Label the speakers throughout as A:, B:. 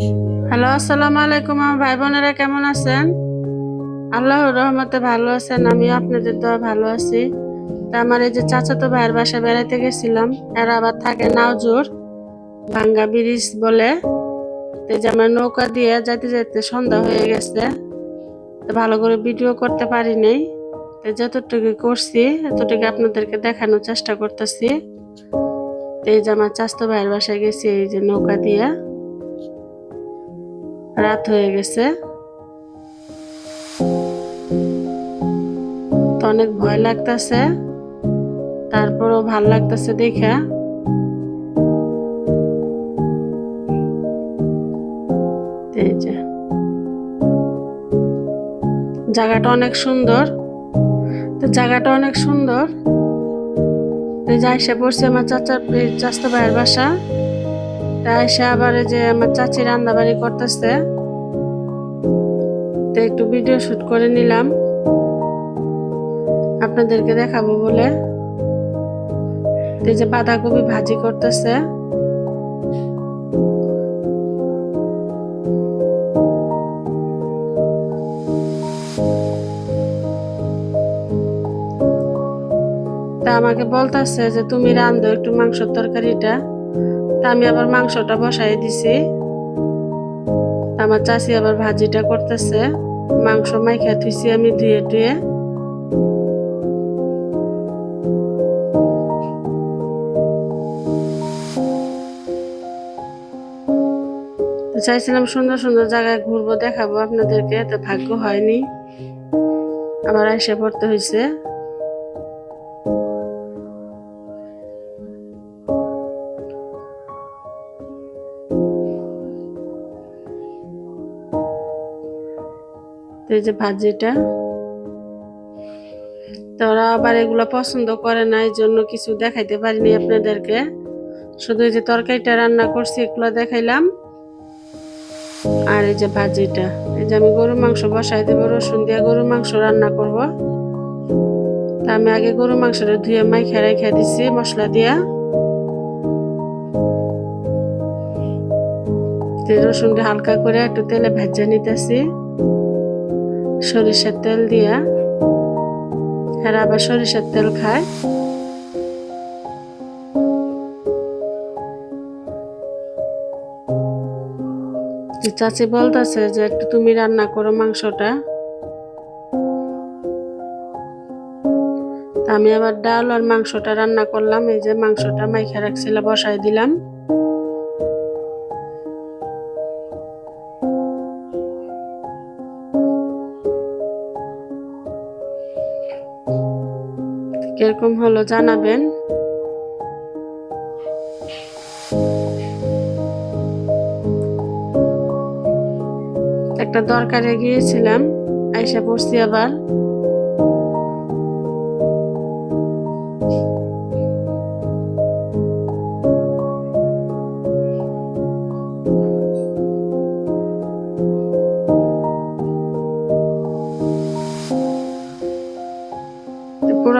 A: আসসালামু আলাইকুম আমার ভাই বোনেরা, কেমন আছেন? আল্লাহর রহমতে ভালো আছেন, আমিও আপনাদের তো ভালো আছি। তা আমার এই যে চাচাতো ভাইয়ের বাসা বেড়াইতে গেছিলাম, এরা আবার থাকে নাওজোর, ভাঙ্গা ব্রিজ বলে। যে আমার নৌকা দিয়ে যাইতে যাইতে সন্ধ্যা হয়ে গেছে, তো ভালো করে ভিডিও করতে পারি নাই। তো যতটুকু করছি, এতটুকু আপনাদেরকে দেখানোর চেষ্টা করতেছি। এই যে আমার চাচাতো ভাইয়ের বাসায় গেছি, এই যে নৌকা দিয়ে। রাত হয়ে গেছে। তো অনেক ভয় লাগতেছে। তারপরও ভালো লাগতেছে দেখা। জায়গাটা অনেক সুন্দর। তো জায়গাটা অনেক সুন্দর। যাই সে পড়ছে আমার চাচার ভাইয়ের বাসা। তাই সে আবার যে আমার চাচি রান্না বাড়ি করতেছে। তো একটু ভিডিও শুট করে নিলাম। আপনাদেরকে দেখাবো বলে। তো এই যে বাঁধাকপি ভাজি করতেছে। তা আমাকে বলতেছে যে, তুমি রান্ধো একটু মাংসের তরকারিটা। তা আমি আবার মাংসটা বসাই দিছি। আমার চাষি আবার ভাজিটা করতেছে। মাংস মাইখা থুইছি আমি ধুয়ে টুয়ে। চাইছিলাম সুন্দর সুন্দর জায়গায় ঘুরবো, দেখাবো আপনাদেরকে তো ভাগ্য হয়নি। আবার এসে পড়তে হয়েছে এই যে ভাজিটা। তো ওরা আবার এগুলো পছন্দ করে না, এই জন্য কিছু দেখাইতে পারিনি আপনাদেরকে। শুধু এই যে তরকারিটা রান্না করছি, এগুলো দেখাইলাম। আর এই যে ভাজিটা, এই যে আমি গরুর মাংস বসাই দেবো, রসুন দিয়ে গরুর মাংস রান্না করব। তা আমি আগে গরুর মাংসটা ধুয়ে মাইখা রেখে দিছি মশলা দিয়া। রসুনটা হালকা করে একটু তেলে ভেজে নিতেছি। সরিষার তেল দিয়া আর আবার সরিষার তেল খায়। চাচি বলতেছে যে একটু তুমি রান্না করো মাংসটা। আমি আবার ডাল আর মাংসটা রান্না করলাম, এই যে মাংসটা মাইখা রাখছিল বসাই দিলাম। কীরকম হলো জানাবেন? একটা দরকারে গিয়েছিলাম আইসা পড়ছি আবার।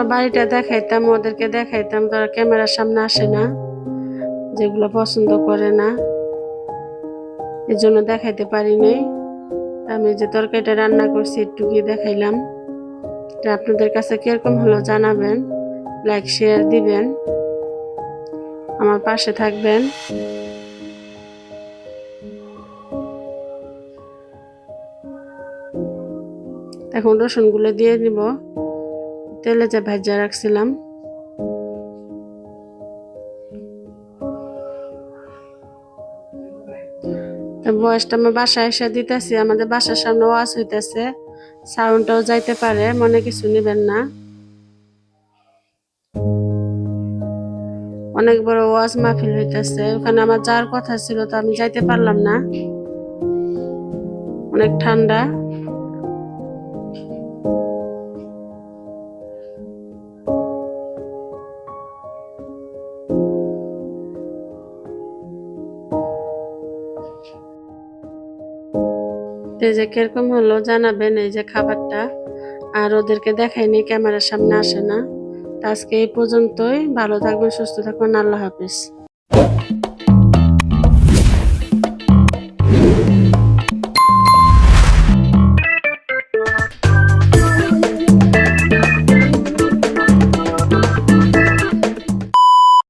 A: পুরো বাড়িটা দেখাইতাম, ওদেরকে দেখাইতাম তারা ক্যামেরার সামনে আসে না, যেগুলো পছন্দ করে না এর জন্য দেখাইতে পারি নাই। আমি যে তরকারিটা রান্না করছি, একটু গিয়ে দেখাইলাম। তা আপনাদের কাছে কীরকম হলো জানাবেন, লাইক, শেয়ার দিবেন, আমার পাশে থাকবেন। এখন রসুনগুলো দিয়ে দিব তেলে যে ভাজা রাখছিলাম। বয়সটা আমার বাসায় এসে দিতেছি, আমাদের বাসার সামনে ওয়াজ হইতেছে, সাউন্ডটাও যাইতে পারে, মনে কিছু নিবেন না। অনেক বড় ওয়াজ মাহফিল হইতেছে, ওখানে আমার যাওয়ার কথা ছিল, তো আমি যাইতে পারলাম না। অনেক ঠান্ডা। এই যে কীরকম হলো জানাবেন এই যে খাবারটা। আর ওদেরকে দেখাইনি ক্যামেরার সামনে আসে না। আজকে এই পর্যন্তই। ভালো থাকবেন, সুস্থ থাকবেন। আল্লাহ হাফিজ।